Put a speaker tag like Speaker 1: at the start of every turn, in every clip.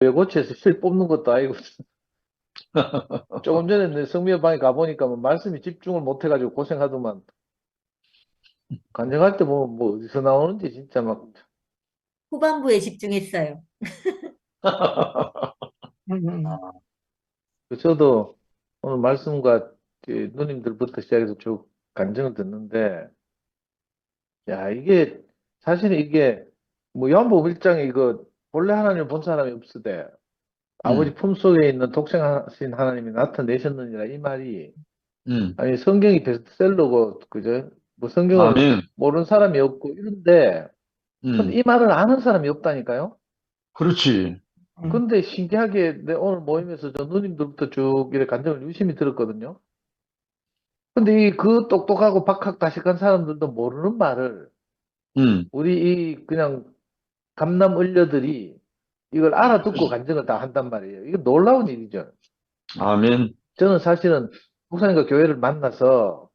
Speaker 1: 외고치에서 실 뽑는 것도 아니고. 조금 전에 내 성미의 방에 가보니까 뭐 말씀이 집중을 못 해가지고 고생하더만. 간증할 때 보면 뭐 어디서 나오는지 진짜 막.
Speaker 2: 후반부에 집중했어요.
Speaker 1: 저도 오늘 말씀과 그 누님들부터 시작해서 쭉 간증을 듣는데, 야, 이게, 사실은 이게, 뭐, 요한복음 1장에 이거, 본래 하나님을 본 사람이 없으되, 아버지 품속에 있는 독생하신 하나님이 나타내셨느니라, 이 말이,
Speaker 3: 음.
Speaker 1: 아니, 성경이 베스트셀러고, 그죠? 뭐, 성경을
Speaker 3: 아멘.
Speaker 1: 모르는 사람이 없고, 이런데,
Speaker 3: 음.
Speaker 1: 이 말을 아는 사람이 없다니까요?
Speaker 3: 그렇지.
Speaker 2: 음.
Speaker 1: 근데 신기하게 내 오늘 모임에서 저 누님들부터 쭉 이렇게 간증을 유심히 들었거든요. 근데 이 그 똑똑하고 박학 다식한 사람들도 모르는 말을
Speaker 3: 음.
Speaker 1: 우리 이 그냥 감남 을려들이 이걸 알아듣고 간증을 다 한단 말이에요. 이거 놀라운 일이죠.
Speaker 3: 아멘.
Speaker 1: 저는 사실은 목사님과 교회를 만나서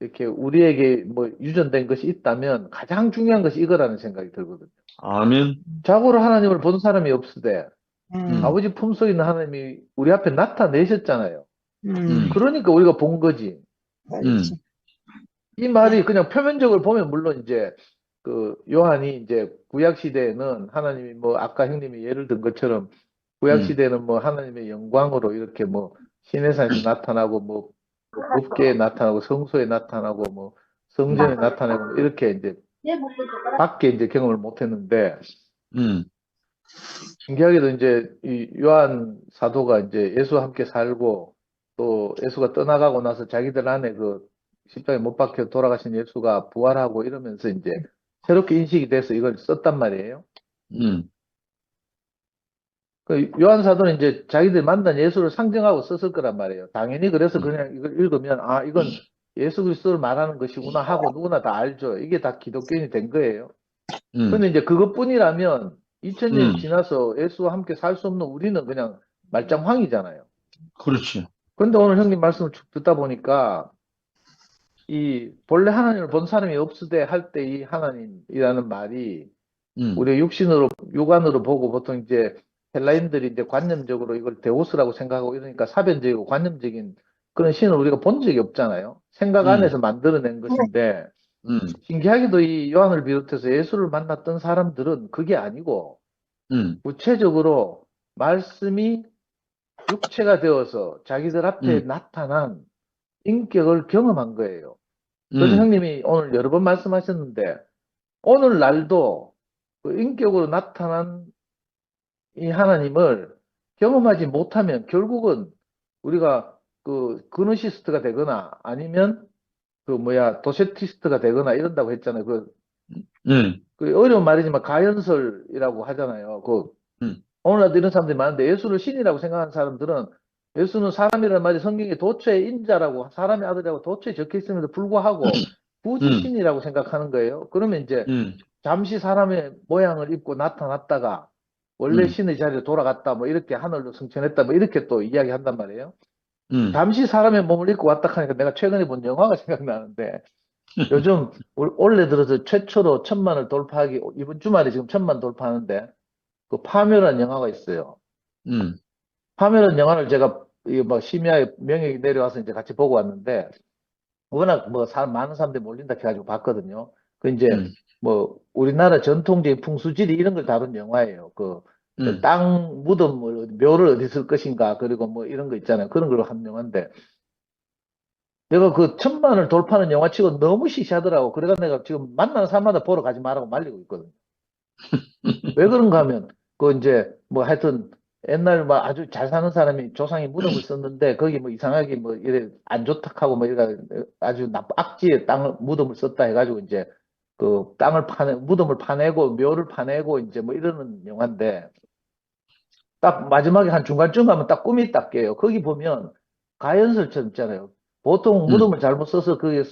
Speaker 1: 이렇게 우리에게 뭐 유전된 것이 있다면 가장 중요한 것이 이거라는 생각이 들거든요.
Speaker 3: 아멘.
Speaker 1: 자고로 하나님을 본 사람이 없으되
Speaker 2: 음.
Speaker 1: 아버지 품속에 있는 하나님이 우리 앞에 나타내셨잖아요.
Speaker 2: 음.
Speaker 1: 그러니까 우리가 본 거지.
Speaker 3: 그렇지.
Speaker 1: 이 말이 그냥 표면적으로 보면 물론 이제 그 요한이 이제 구약 시대에는 하나님이 뭐 아까 형님이 예를 든 것처럼 구약
Speaker 3: 음.
Speaker 1: 시대는 뭐 하나님의 영광으로 이렇게 뭐 시내산에서 나타나고 뭐 법계에 나타나고 성소에 나타나고 뭐 성전에 나타나고 뭐 이렇게 이제 밖에 이제 경험을 못 했는데
Speaker 3: 음.
Speaker 1: 신기하게도 이제 이 요한 사도가 이제 예수와 함께 살고 또 예수가 떠나가고 나서 자기들 안에 그 십자가에 못 박혀 돌아가신 예수가 부활하고 이러면서 이제 새롭게 인식이 돼서 이걸 썼단 말이에요.
Speaker 3: 음.
Speaker 1: 그 요한 사도는 이제 자기들 만난 예수를 상징하고 썼을 거란 말이에요. 당연히 그래서 그냥 이걸 읽으면 아 이건 예수 그리스도를 말하는 것이구나 하고 누구나 다 알죠. 이게 다 기독교인이 된 거예요.
Speaker 3: 음.
Speaker 1: 근데 이제 그것뿐이라면 2000년이
Speaker 3: 음.
Speaker 1: 지나서 예수와 함께 살 수 없는 우리는 그냥 말짱황이잖아요.
Speaker 3: 그렇지.
Speaker 1: 근데 오늘 형님 말씀을 쭉 듣다 보니까 이 본래 하나님을 본 사람이 없으되 할 때 이 하나님이라는 말이
Speaker 3: 음.
Speaker 1: 우리 육신으로 육안으로 보고 보통 이제 헬라인들이 이제 관념적으로 이걸 데오스라고 생각하고 이러니까 사변적이고 관념적인 그런 신을 우리가 본 적이 없잖아요. 생각
Speaker 3: 음.
Speaker 1: 안에서 만들어낸 것인데
Speaker 3: 음.
Speaker 1: 신기하게도 이 요한을 비롯해서 예수를 만났던 사람들은 그게 아니고
Speaker 3: 음.
Speaker 1: 구체적으로 말씀이 육체가 되어서 자기들 앞에
Speaker 3: 음.
Speaker 1: 나타난 인격을 경험한 거예요. 그래서
Speaker 3: 음.
Speaker 1: 형님이 오늘 여러 번 말씀하셨는데 오늘날도 그 인격으로 나타난 이 하나님을 경험하지 못하면 결국은 우리가 그 그노시스트가 되거나 아니면 그 뭐야 도세티스트가 되거나 이런다고 했잖아요. 그
Speaker 3: 음.
Speaker 1: 그 어려운 말이지만 가연설이라고 하잖아요. 그
Speaker 3: 음.
Speaker 1: 오늘날도 이런 사람들이 많은데 예수를 신이라고 생각하는 사람들은 예수는 사람이라는 말이 성경에 도처의 인자라고 사람의 아들이라고 도처에 적혀 있음에도 불구하고 굳이
Speaker 3: 음.
Speaker 1: 신이라고 생각하는 거예요. 그러면 이제
Speaker 3: 음.
Speaker 1: 잠시 사람의 모양을 입고 나타났다가 원래
Speaker 3: 음.
Speaker 1: 신의 자리로 돌아갔다 뭐 이렇게 하늘로 승천했다 뭐 이렇게 또 이야기한단 말이에요.
Speaker 3: 음.
Speaker 1: 잠시 사람의 몸을 입고 왔다 하니까 내가 최근에 본 영화가 생각나는데 요즘 올- 올해 들어서 최초로 천만을 돌파하기 이번 주말에 지금 천만 돌파하는데 그 파묘라는 영화가 있어요.
Speaker 3: 음.
Speaker 1: 파묘라는 영화를 제가 이뭐 심야에 명예이 내려와서 이제 같이 보고 왔는데 워낙 뭐 사람 많은 사람들이 몰린다 해가지고 봤거든요. 그 이제
Speaker 3: 음.
Speaker 1: 뭐 우리나라 전통적인 풍수지리 이런 걸 다룬 영화예요. 그
Speaker 3: 음.
Speaker 1: 땅 무덤을 묘를 어디 쓸 것인가 그리고 뭐 이런 거 있잖아요. 그런 걸로 한 영화인데 내가 그 천만을 돌파하는 영화치고 너무 시시하더라고. 그래가 내가 지금 만나는 사람마다 보러 가지 말라고 말리고 있거든. 왜 그런가 하면 그 이제 뭐 하여튼 옛날 뭐 아주 잘 사는 사람이 조상이 무덤을 썼는데 거기 뭐 이상하게 뭐 이래 안 좋다 하고 뭐 이래 아주 나쁜 악지의 땅을 무덤을 썼다 해가지고 이제 그 땅을 파내 무덤을 파내고 묘를 파내고 이제 뭐 이러는 영화인데 딱 마지막에 한 중간쯤 가면 딱 꿈이 딱 깨요. 거기 보면 가연설처럼 있잖아요. 보통
Speaker 3: 음.
Speaker 1: 무덤을 잘못 써서 그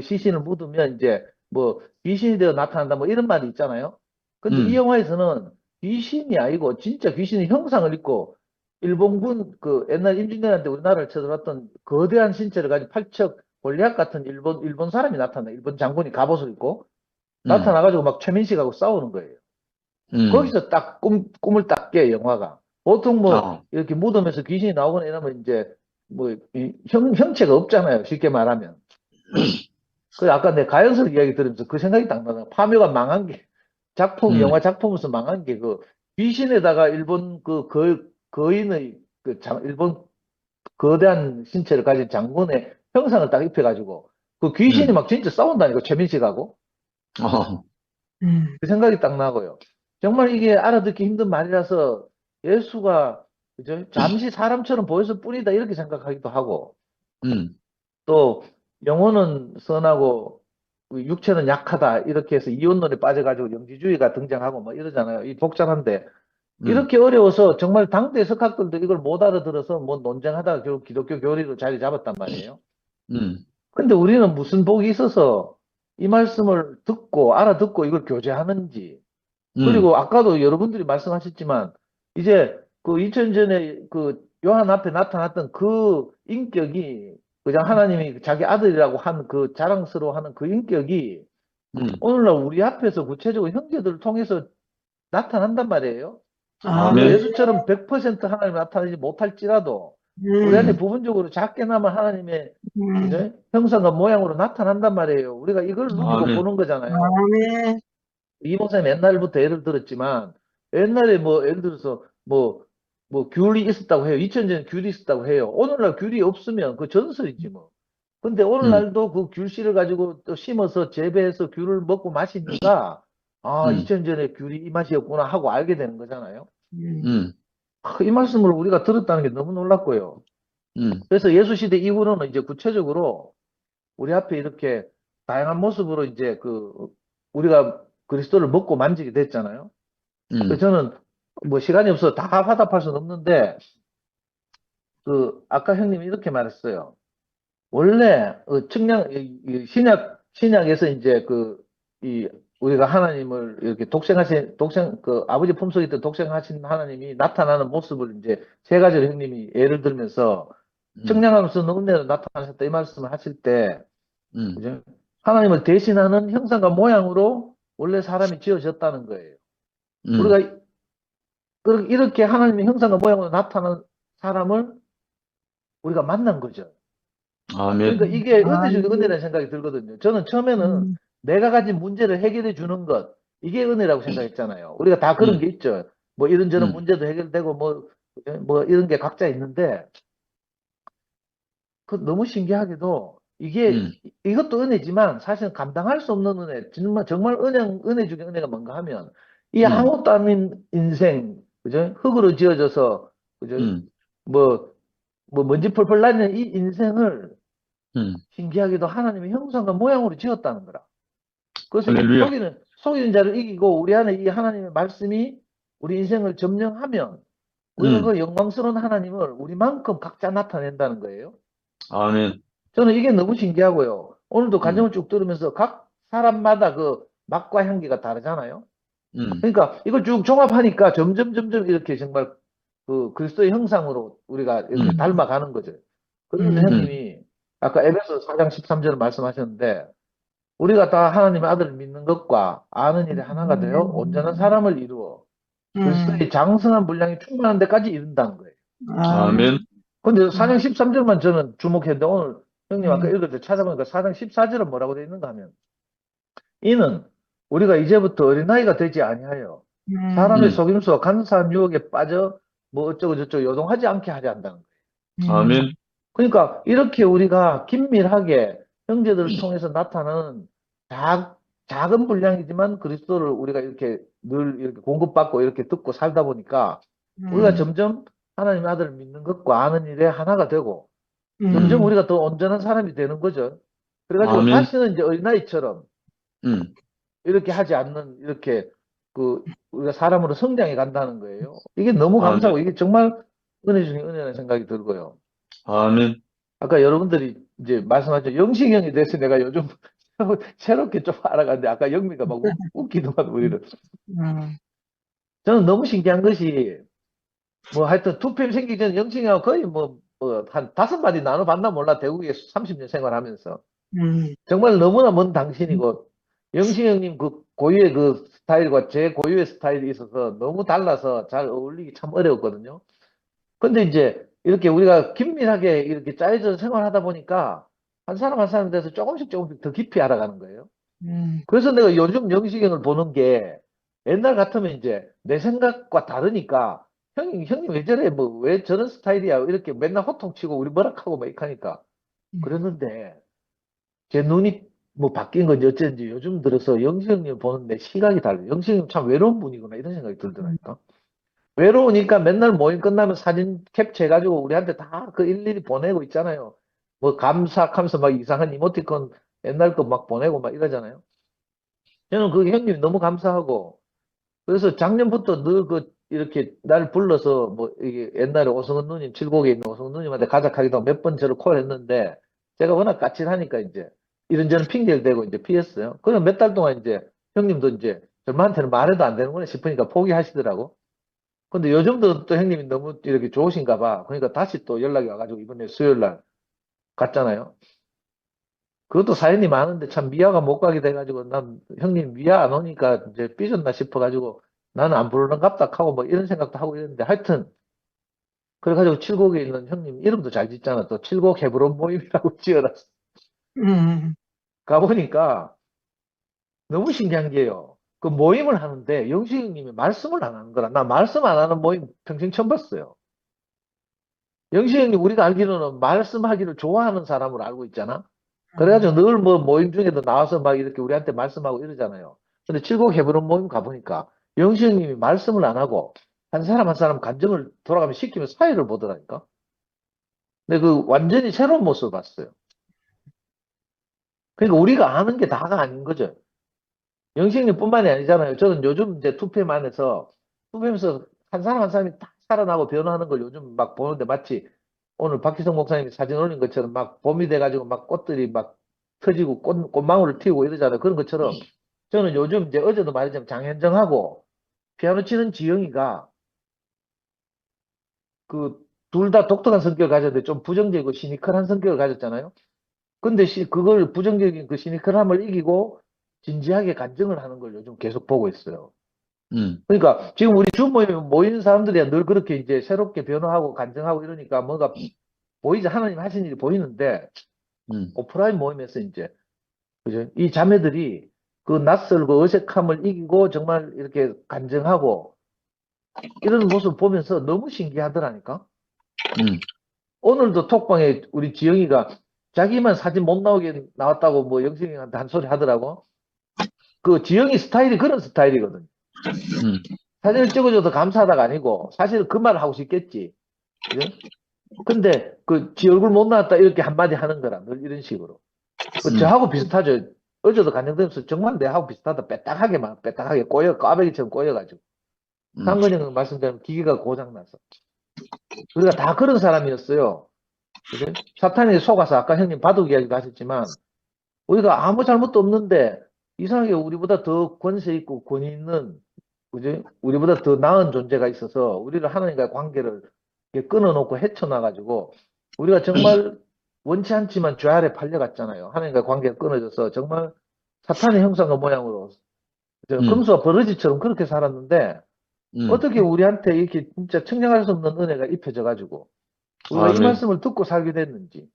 Speaker 1: 시신을 묻으면 이제 뭐 귀신이 되어 나타난다 뭐 이런 말이 있잖아요. 근데
Speaker 3: 음.
Speaker 1: 이 영화에서는 귀신이 아니고 진짜 귀신의 형상을 입고 일본군 그 옛날 임진왜란 때 우리나라를 쳐들어왔던 거대한 신체를 가진 팔척 골리앗 같은 일본 일본 사람이 나타나 일본 장군이 갑옷을 입고
Speaker 3: 음.
Speaker 1: 나타나가지고 막 최민식하고 싸우는 거예요.
Speaker 3: 음.
Speaker 1: 거기서 딱 꿈, 꿈을 딱 깨, 영화가. 보통 뭐,
Speaker 3: 어.
Speaker 1: 이렇게 무덤에서 귀신이 나오거나 이러면 이제, 뭐, 이 형, 형체가 없잖아요. 쉽게 말하면. 그 아까 내 가연석 이야기 들으면서 그 생각이 딱 나요. 파묘가 망한 게, 작품,
Speaker 3: 음.
Speaker 1: 영화 작품에서 망한 게 그, 귀신에다가 일본 그, 거, 거인의, 그, 장, 일본 거대한 신체를 가진 장군의 형상을 딱 입혀가지고, 그 귀신이
Speaker 3: 음.
Speaker 1: 막 진짜 싸운다니까, 최민식하고.
Speaker 3: 어.
Speaker 2: 음.
Speaker 1: 그 생각이 딱 나고요. 정말 이게 알아듣기 힘든 말이라서 예수가 그죠? 잠시 사람처럼 보였을 뿐이다 이렇게 생각하기도 하고
Speaker 3: 음.
Speaker 1: 또 영혼은 선하고 그 육체는 약하다 이렇게 해서 이혼론에 빠져가지고 영지주의가 등장하고 뭐 이러잖아요. 이 복잡한데
Speaker 3: 음.
Speaker 1: 이렇게 어려워서 정말 당대 석학들도 이걸 못 알아들어서 뭐 논쟁하다가 결국 기독교 교리로 자리 잡았단 말이에요.
Speaker 3: 음.
Speaker 1: 근데 우리는 무슨 복이 있어서 이 말씀을 듣고 알아듣고 이걸 교제하는지
Speaker 3: 음.
Speaker 1: 그리고 아까도 여러분들이 말씀하셨지만 이제 그 2000전에 그 요한 앞에 나타났던 그 인격이 그냥 하나님이 자기 아들이라고 한 그 자랑스러워하는 그 인격이
Speaker 3: 음.
Speaker 1: 오늘날 우리 앞에서 구체적으로 형제들을 통해서 나타난단 말이에요.
Speaker 2: 아,
Speaker 3: 아멘.
Speaker 1: 예수처럼 100% 하나님 나타나지 못할지라도
Speaker 2: 음.
Speaker 1: 우리 안에 부분적으로 작게나마 하나님의
Speaker 2: 음.
Speaker 1: 그죠? 형상과 모양으로 나타난단 말이에요. 우리가 이걸 누리고
Speaker 3: 아멘.
Speaker 1: 보는 거잖아요.
Speaker 2: 아멘.
Speaker 1: 이 목사님 옛날부터 예를 들었지만 옛날에 뭐 예를 들어서 뭐 뭐 귤이 있었다고 해요. 2000년 귤이 있었다고 해요. 오늘날 귤이 없으면 그 전설이지 뭐. 근데 오늘날도 그 귤씨를 가지고 또 심어서 재배해서 귤을 먹고 마시니까 아,
Speaker 3: 음.
Speaker 1: 2000년에 귤이 이 맛이었구나 하고 알게 되는 거잖아요.
Speaker 2: 음.
Speaker 3: 음.
Speaker 1: 아, 이 말씀을 우리가 들었다는 게 너무 놀랐고요.
Speaker 3: 음.
Speaker 1: 그래서 예수 시대 이후로는 이제 구체적으로 우리 앞에 이렇게 다양한 모습으로 이제 그 우리가 그리스도를 먹고 만지게 됐잖아요.
Speaker 3: 음.
Speaker 1: 그래서 저는 뭐 시간이 없어서 다 화답할 수는 없는데 그 아까 형님이 이렇게 말했어요. 원래 어, 측량 신약 신약에서 이제 그 이 우리가 하나님을 이렇게 독생하신 독생 그 아버지 품속에 있던 독생하신 하나님이 나타나는 모습을 이제 세 가지를 형님이 예를 들면서
Speaker 3: 음.
Speaker 1: 측량하면서 은혜로 나타나셨다 이 말씀을 하실 때
Speaker 3: 음.
Speaker 1: 그죠? 하나님을 대신하는 형상과 모양으로 원래 사람이 지어졌다는 거예요.
Speaker 3: 음.
Speaker 1: 우리가 이- 이렇게 하나님의 형상과 모양으로 나타나는 사람을 우리가 만난 거죠.
Speaker 3: 아멘.
Speaker 1: 그러니까 이게 은혜. 중에 은혜라는 생각이 들거든요. 저는 처음에는
Speaker 2: 음.
Speaker 1: 내가 가진 문제를 해결해 주는 것, 이게 은혜라고 생각했잖아요. 우리가 다 그런
Speaker 3: 음.
Speaker 1: 게 있죠. 뭐 이런저런
Speaker 3: 음.
Speaker 1: 문제도 해결되고 뭐, 뭐 이런 게 각자 있는데, 그 너무 신기하게도 이게,
Speaker 3: 음.
Speaker 1: 이것도 은혜지만 사실은 감당할 수 없는 은혜, 정말, 정말 은혜, 은혜 중에 은혜가 뭔가 하면, 이
Speaker 3: 음.
Speaker 1: 아무것도 아닌 인생, 그죠? 흙으로 지어져서, 그죠?
Speaker 3: 음.
Speaker 1: 뭐, 뭐 먼지 펄펄 나는 이 인생을
Speaker 3: 음.
Speaker 1: 신기하게도 하나님의 형상과 모양으로 지었다는 거라. 그래서 이
Speaker 3: 할렐루야.
Speaker 1: 속이는, 속이는 자를 이기고 우리 안에 이 하나님의 말씀이 우리 인생을 점령하면 우리가
Speaker 3: 음.
Speaker 1: 그 영광스러운 하나님을 우리만큼 각자 나타낸다는 거예요.
Speaker 3: 아멘.
Speaker 1: 저는 이게 너무 신기하고요.
Speaker 3: 음.
Speaker 1: 오늘도 간증을 쭉 들으면서 각 사람마다 그 맛과 향기가 다르잖아요.
Speaker 3: 음.
Speaker 1: 그러니까 이걸 쭉 종합하니까 점점 점점 이렇게 정말 그 그리스도의 형상으로 우리가 이렇게
Speaker 3: 음.
Speaker 1: 닮아가는 거죠. 그런데
Speaker 2: 음.
Speaker 1: 형님이 아까 에베소 4장 13절 말씀하셨는데 우리가 다 하나님의 아들을 믿는 것과 아는 일이 하나가 되어
Speaker 2: 음.
Speaker 1: 온전한 사람을 이루어
Speaker 2: 음.
Speaker 1: 그리스도의 장성한 분량이 충만한 데까지 이른다는 거예요.
Speaker 3: 아멘.
Speaker 1: 근데 4장 13절만 저는 주목했는데 오늘 형님 아까
Speaker 2: 음.
Speaker 1: 읽을 때 찾아보니까 4장 14절은 뭐라고 되어 있는가 하면 이는 우리가 이제부터 어린아이가 되지 아니하여
Speaker 2: 음.
Speaker 1: 사람의
Speaker 3: 음.
Speaker 1: 속임수와 간사한 유혹에 빠져 뭐 어쩌고 저쩌고 요동하지 않게 하려 한다는 거예요.
Speaker 2: 음.
Speaker 3: 아멘.
Speaker 1: 그러니까 이렇게 우리가 긴밀하게 형제들을 통해서 나타나는 작, 작은 분량이지만 그리스도를 우리가 이렇게 늘 이렇게 공급받고 이렇게 듣고 살다 보니까 우리가
Speaker 2: 음.
Speaker 1: 점점 하나님의 아들을 믿는 것과 아는 일에 하나가 되고
Speaker 2: 음.
Speaker 1: 점점 우리가 더 온전한 사람이 되는 거죠. 그래가지고
Speaker 3: 아멘.
Speaker 1: 다시는 이제 어린아이처럼
Speaker 3: 음.
Speaker 1: 이렇게 하지 않는 이렇게 그 우리가 사람으로 성장해 간다는 거예요. 이게 너무
Speaker 3: 아멘.
Speaker 1: 감사하고 이게 정말 은혜 중에 은혜라는 생각이 들고요.
Speaker 3: 아멘.
Speaker 1: 아까 여러분들이 이제 말씀하셨죠. 영식형이 돼서 내가 요즘 새롭게 좀 알아갔는데 아까 영미가 막 웃- 웃기더만 우리를.
Speaker 2: 음.
Speaker 1: 저는 너무 신기한 것이 뭐 하여튼 투팸 생기기 전에 영식형하고 거의 뭐, 뭐한 다섯 마디 나눠봤나 몰라 대구에 30년 생활하면서
Speaker 2: 음.
Speaker 1: 정말 너무나 먼 당신이고 영식 형님 그 고유의 그 스타일과 제 고유의 스타일이 있어서 너무 달라서 잘 어울리기 참 어려웠거든요. 근데 이제 이렇게 우리가 긴밀하게 이렇게 짜여져 생활하다 보니까 한 사람 한 사람에 대해서 조금씩 조금씩 더 깊이 알아가는 거예요.
Speaker 2: 음,
Speaker 1: 그래서 내가 요즘 영식형을 보는 게 옛날 같으면 이제 내 생각과 다르니까 형님, 형님 왜 저래? 뭐 왜 저런 스타일이야? 이렇게 맨날 호통치고 우리 뭐락하고 막 이렇게 하니까
Speaker 2: 음.
Speaker 1: 그랬는데 제 눈이 뭐 바뀐 건지 어쩐지 요즘 들어서 영식 형님 보는 내 시각이 달라요. 영식 형님 참 외로운 분이구나 이런 생각이 들더라니까. 외로우니까 맨날 모임 끝나면 사진 캡처해가지고 우리한테 다 그 일일이 보내고 있잖아요. 뭐 감사하면서 막 이상한 이모티콘 옛날 거 막 보내고 막 이러잖아요. 저는 그 형님이 너무 감사하고 그래서 작년부터 늘 그 이렇게 날 불러서 뭐 이게 옛날에 오성은 누님 칠곡에 있는 오성은 누님한테 가작하기도 몇 번 저를 콜했는데 제가 워낙 까칠하니까 이제 이런저런 핑계를 대고 이제 피했어요. 그럼 몇달 동안 이제 형님도 이제 저한테는 말해도 안 되는구나 싶으니까 포기하시더라고. 근데 요즘도 또 형님이 너무 이렇게 좋으신가 봐. 그러니까 다시 또 연락이 와가지고 이번에 수요일 날 갔잖아요. 그것도 사연이 많은데 참 미아가 못 가게 돼가지고 난 형님 미아 안 오니까 이제 삐졌나 싶어가지고 나는 안 부르는갑다 하고 뭐 이런 생각도 하고 이랬는데 하여튼 그래가지고 칠곡에 있는 형님 이름도 잘 짓잖아. 또 칠곡 헤브론 모임이라고 지어놨어.
Speaker 2: 음,
Speaker 1: 가보니까 너무 신기한 게요. 그 모임을 하는데 영식 형님이 말씀을 안 하는 거라. 나 말씀 안 하는 모임 평생 처음 봤어요. 영식 형님 우리가 알기로는 말씀하기를 좋아하는 사람으로 알고 있잖아. 그래가지고 늘뭐 모임 중에도 나와서 막 이렇게 우리한테 말씀하고 이러잖아요. 근데 칠곡 해보는 모임 가보니까 영식 형님이 말씀을 안 하고 한 사람 한 사람 감정을 돌아가면 시키면 사회를 보더라니까. 근데 그 완전히 새로운 모습을 봤어요. 그러니까 우리가 아는 게 다가 아닌 거죠. 영식님 뿐만이 아니잖아요. 저는 요즘 이제 투팸 안에서 투팸에서 한 사람 한 사람이 딱 살아나고 변화하는 걸 요즘 막 보는데 마치 오늘 박희성 목사님이 사진 올린 것처럼 막 봄이 돼가지고 막 꽃들이 막 터지고 꽃, 꽃망울을 튀우고 이러잖아요. 그런 것처럼 저는 요즘 이제 어제도 말했지만 장현정하고 피아노 치는 지영이가 그 둘 다 독특한 성격을 가졌는데 좀 부정적이고 시니컬한 성격을 가졌잖아요. 근데 시, 그걸 부정적인 그 시니컬함을 이기고 진지하게 간증을 하는 걸 요즘 계속 보고 있어요.
Speaker 3: 음,
Speaker 1: 그러니까 지금 우리 주 모임에 모이는 사람들이 늘 그렇게 이제 새롭게 변화하고 간증하고 이러니까 뭔가 보이지 하나님 하신 일이 보이는데
Speaker 3: 음,
Speaker 1: 오프라인 모임에서 이제 그죠? 이 자매들이 그 낯설고 어색함을 이기고 정말 이렇게 간증하고 이런 모습 보면서 너무 신기하더라니까.
Speaker 3: 음,
Speaker 1: 오늘도 톡방에 우리 지영이가 자기만 사진 못 나오게 나왔다고 뭐 영식이한테 한 소리 하더라고. 그 지영이 스타일이 그런 스타일이거든.
Speaker 3: 음,
Speaker 1: 사진을 찍어줘서 감사하다가 아니고 사실 그 말을 하고 싶겠지. 그죠? 근데 그 지 얼굴 못 나왔다 이렇게 한마디 하는 거라 늘 이런 식으로. 그
Speaker 3: 음.
Speaker 1: 저하고 비슷하죠. 어제도 간증되면서 정말 내하고 비슷하다. 빼딱하게 막 빼딱하게 꼬여 까베기처럼 꼬여가지고.
Speaker 3: 음,
Speaker 1: 상근이 형 말씀대로 기계가 고장나서. 우리가 다 그런 사람이었어요. 그죠? 사탄이 속아서 아까 형님 바둑 이야기도 하셨지만 우리가 아무 잘못도 없는데 이상하게 우리보다 더 권세 있고 권위 있는 그지? 우리보다 더 나은 존재가 있어서 우리를 하나님과의 관계를 끊어놓고 헤쳐나가지고 우리가 정말 원치 않지만 죄 아래 팔려갔잖아요. 하나님과의 관계가 끊어져서 정말 사탄의 형상과 모양으로?
Speaker 3: 음.
Speaker 1: 금수와 버러지처럼 그렇게 살았는데
Speaker 3: 음,
Speaker 1: 어떻게 우리한테 이렇게 진짜 청량할 수 없는 은혜가 입혀져 가지고 우리가 이
Speaker 3: 아멘.
Speaker 1: 말씀을 듣고 살게 됐는지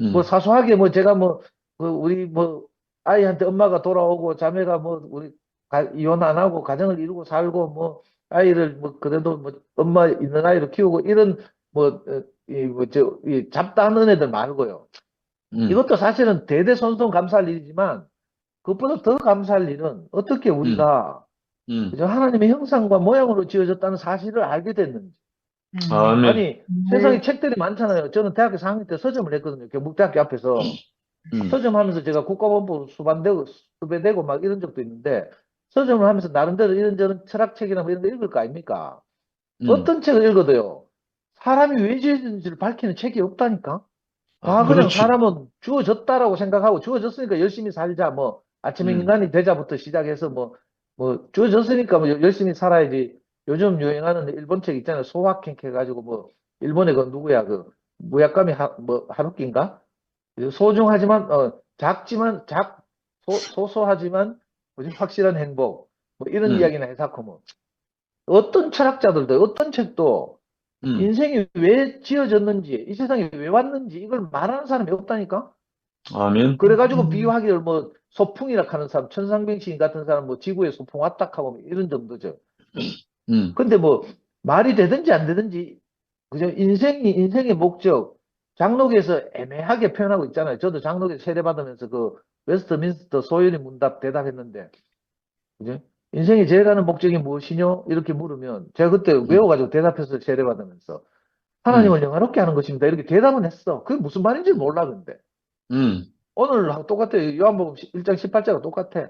Speaker 3: 음,
Speaker 1: 뭐 사소하게 뭐 제가 뭐, 뭐 우리 뭐 아이한테 엄마가 돌아오고 자매가 뭐 우리 가- 이혼 안 하고 가정을 이루고 살고 뭐 아이를 뭐 그래도 뭐 엄마 있는 아이를 키우고 이런 뭐이뭐저이 잡다한 은혜들 말고요.
Speaker 3: 음,
Speaker 1: 이것도 사실은 대대손손 감사할 일이지만 그것보다 더 감사할 일은 어떻게 우리가
Speaker 3: 음,
Speaker 1: 그죠? 하나님의 형상과 모양으로 지어졌다는 사실을 알게 됐는지.
Speaker 2: 음,
Speaker 3: 아멘.
Speaker 1: 아니,
Speaker 2: 음,
Speaker 1: 세상에 책들이 많잖아요. 저는 대학교 4학년 때 서점을 했거든요. 경북대학교 앞에서.
Speaker 3: 음,
Speaker 1: 서점하면서 제가 국가본부 수반되고, 수배되고 막 이런 적도 있는데, 서점을 하면서 나름대로 이런저런 철학책이나 뭐 이런 거 읽을 거 아닙니까?
Speaker 3: 음.
Speaker 1: 어떤 책을 읽어도요, 사람이 왜 지어졌는지를 밝히는 책이 없다니까? 다
Speaker 3: 아,
Speaker 1: 그냥
Speaker 3: 그렇지.
Speaker 1: 사람은 주어졌다라고 생각하고, 주어졌으니까 열심히 살자, 뭐, 아침에
Speaker 3: 음.
Speaker 1: 인간이 되자부터 시작해서 뭐, 뭐, 주어졌으니까 뭐 열심히 살아야지. 요즘 유행하는 일본 책 있잖아요. 소확행 해가지고 뭐, 일본의 그 누구야, 그, 무약감이 하, 뭐, 하루키인가? 소중하지만, 어, 작지만, 작, 소, 소소하지만, 뭐지, 확실한 행복. 뭐 이런
Speaker 3: 음.
Speaker 1: 이야기나 해사코 뭐 어떤 철학자들도 어떤 책도
Speaker 3: 음.
Speaker 1: 인생이 왜 지어졌는지 이 세상에 왜 왔는지 이걸 말하는 사람이 없다니까.
Speaker 3: 아멘.
Speaker 1: 그래가지고
Speaker 2: 음.
Speaker 1: 비유하기를 뭐 소풍이라 하는 사람, 천상병신 같은 사람 뭐 지구에 소풍 왔다 하고 뭐 이런 정도죠.
Speaker 3: 음.
Speaker 1: 근데 뭐 말이 되든지 안 되든지 그죠? 인생이 인생의 목적 장로교에서 애매하게 표현하고 있잖아요. 저도 장로교 세례 받으면서 그 웨스트민스터 소연이 문답 대답했는데 그죠? 인생의 제일 가는 목적이 무엇이뇨? 이렇게 물으면 제가 그때 외워가지고 대답해서 세례 받으면서 하나님을 영화롭게 하는 것입니다. 이렇게 대답은 했어. 그게 무슨 말인지 몰라 근데
Speaker 3: 음.
Speaker 1: 오늘하고 똑같아요. 요한복음 1장 18절과 똑같아.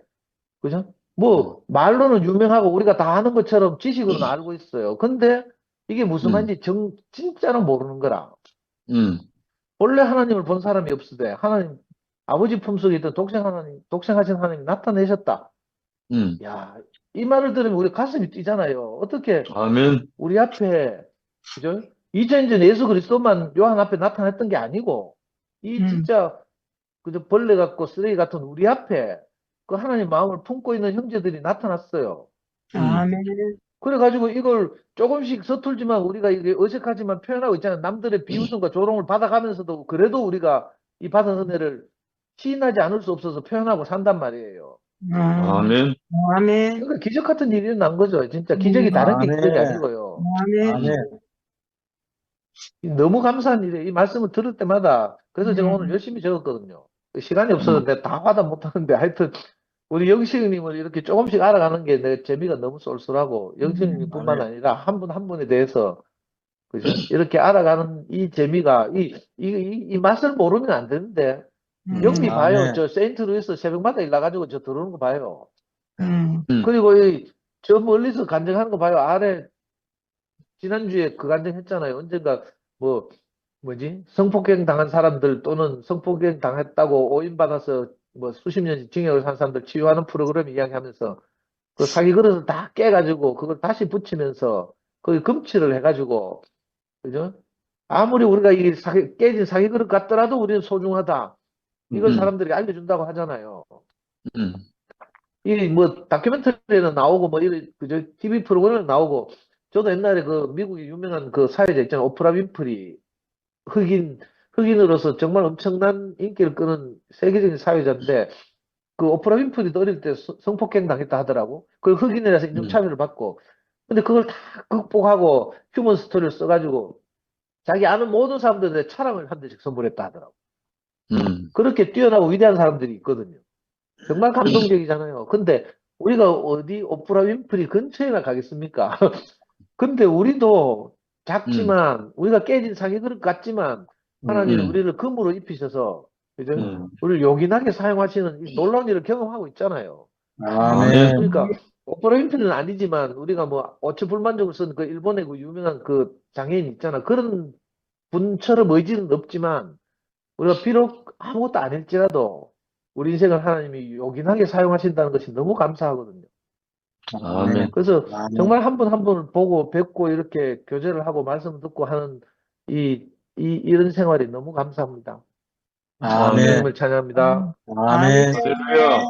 Speaker 1: 그죠? 뭐, 말로는 유명하고 우리가 다 아는 것처럼 지식으로는 알고 있어요. 근데 이게 무슨
Speaker 3: 음.
Speaker 1: 말인지 정, 진짜로 모르는 거라.
Speaker 3: 음.
Speaker 1: 원래 하나님을 본 사람이 없으되, 하나님, 아버지 품속에 있던 독생 하나님, 독생하신 하나님이 나타내셨다.
Speaker 3: 음.
Speaker 1: 야, 이 말을 들으면 우리 가슴이 뛰잖아요. 어떻게
Speaker 3: 아멘.
Speaker 1: 우리 앞에, 그죠? 2000년 전 예수 그리스도만 요한 앞에 나타났던 게 아니고, 이
Speaker 2: 음.
Speaker 1: 진짜, 그저 벌레 같고 쓰레기 같은 우리 앞에 그 하나님 마음을 품고 있는 형제들이 나타났어요.
Speaker 3: 음.
Speaker 2: 아멘.
Speaker 1: 그래가지고 이걸 조금씩 서툴지만 우리가 이게 어색하지만 표현하고 있잖아요. 남들의 비웃음과 조롱을 받아가면서도 그래도 우리가 이 받은 은혜를 시인하지 않을 수 없어서 표현하고 산단 말이에요.
Speaker 3: 아멘.
Speaker 2: 아멘.
Speaker 1: 그러니까 기적 같은 일이 난 거죠. 진짜 기적이
Speaker 2: 음,
Speaker 1: 다른 게
Speaker 4: 아멘.
Speaker 1: 기적이 아니고요.
Speaker 2: 아멘.
Speaker 4: 아멘.
Speaker 1: 너무 감사한 일이에요. 이 말씀을 들을 때마다. 그래서 제가
Speaker 2: 음.
Speaker 1: 오늘 열심히 적었거든요. 시간이 없어서 내가 다 화다 못하는데 하여튼 우리 영식님을 이렇게 조금씩 알아가는 게 내 재미가 너무 쏠쏠하고 영식님뿐만
Speaker 4: 아멘.
Speaker 1: 아니라 한분한 분에 대해서 그죠? 이렇게 알아가는 이 재미가 이, 이, 이, 이 맛을 모르면 안 되는데
Speaker 2: 음.
Speaker 1: 영미 봐요.
Speaker 4: 아멘.
Speaker 1: 저 세인트루이스 새벽마다 일 나가지고 저 들어오는 거 봐요.
Speaker 2: 음.
Speaker 3: 음.
Speaker 1: 그리고 이 저 멀리서 간증하는 거 봐요. 아래 지난주에 그 간증 했잖아요. 언젠가 뭐 뭐지? 성폭행 당한 사람들 또는 성폭행 당했다고 오인받아서 뭐 수십 년 징역을 산 사람들 치유하는 프로그램 이야기하면서 그 사기 그릇을 다 깨가지고 그걸 다시 붙이면서 거기 금칠을 해가지고 그죠? 아무리 우리가 이 사기, 깨진 사기 그릇 같더라도 우리는 소중하다. 이걸
Speaker 3: 음.
Speaker 1: 사람들이 알려준다고 하잖아요.
Speaker 3: 음.
Speaker 1: 이뭐 다큐멘터리에는 나오고 뭐 이런 그저 TV 프로그램에 나오고 저도 옛날에 그 미국의 유명한 그 사회자 있잖아요 오프라 윈프리 흑인 흑인으로서 정말 엄청난 인기를 끄는 세계적인 사회자인데 그 오프라 윈프리도 어릴 때 성- 성폭행 당했다 하더라고 그 흑인이라서
Speaker 3: 음.
Speaker 1: 인종 차별을 받고 근데 그걸 다 극복하고 휴먼 스토리를 써가지고 자기 아는 모든 사람들한테 차량을 한 대씩 선물했다 하더라고
Speaker 3: 음.
Speaker 1: 그렇게 뛰어나고 위대한 사람들이 있거든요. 정말 감동적이잖아요. 근데 우리가 어디 오프라 윈프리 근처에나 가겠습니까? 근데 우리도 작지만 우리가 깨진 사기 그릇 같지만 하나님
Speaker 3: 음.
Speaker 1: 우리를 금으로 입히셔서 그죠?
Speaker 3: 음.
Speaker 1: 우리를 요긴하게 사용하시는 이 놀라운 일을 경험하고 있잖아요.
Speaker 4: 아멘.
Speaker 1: 그러니까 오프라 윈프리는 아니지만 우리가 뭐 어처 불만족을 쓴 그 일본의 그 유명한 그 장애인 있잖아. 그런 분처럼 의지는 없지만 우리가 비록 아무것도 아닐지라도 우리 인생을 하나님이 요긴하게 사용하신다는 것이 너무 감사하거든요.
Speaker 3: 아멘.
Speaker 1: 그래서
Speaker 4: 아멘.
Speaker 1: 정말 한 분 한 분을 보고 뵙고 이렇게 교제를 하고 말씀 듣고 하는 이, 이 이런 생활이 너무 감사합니다.
Speaker 4: 아멘.
Speaker 1: 하나님을 찬양합니다.
Speaker 4: 아멘.
Speaker 3: 할렐루야.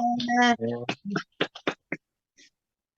Speaker 2: 아멘.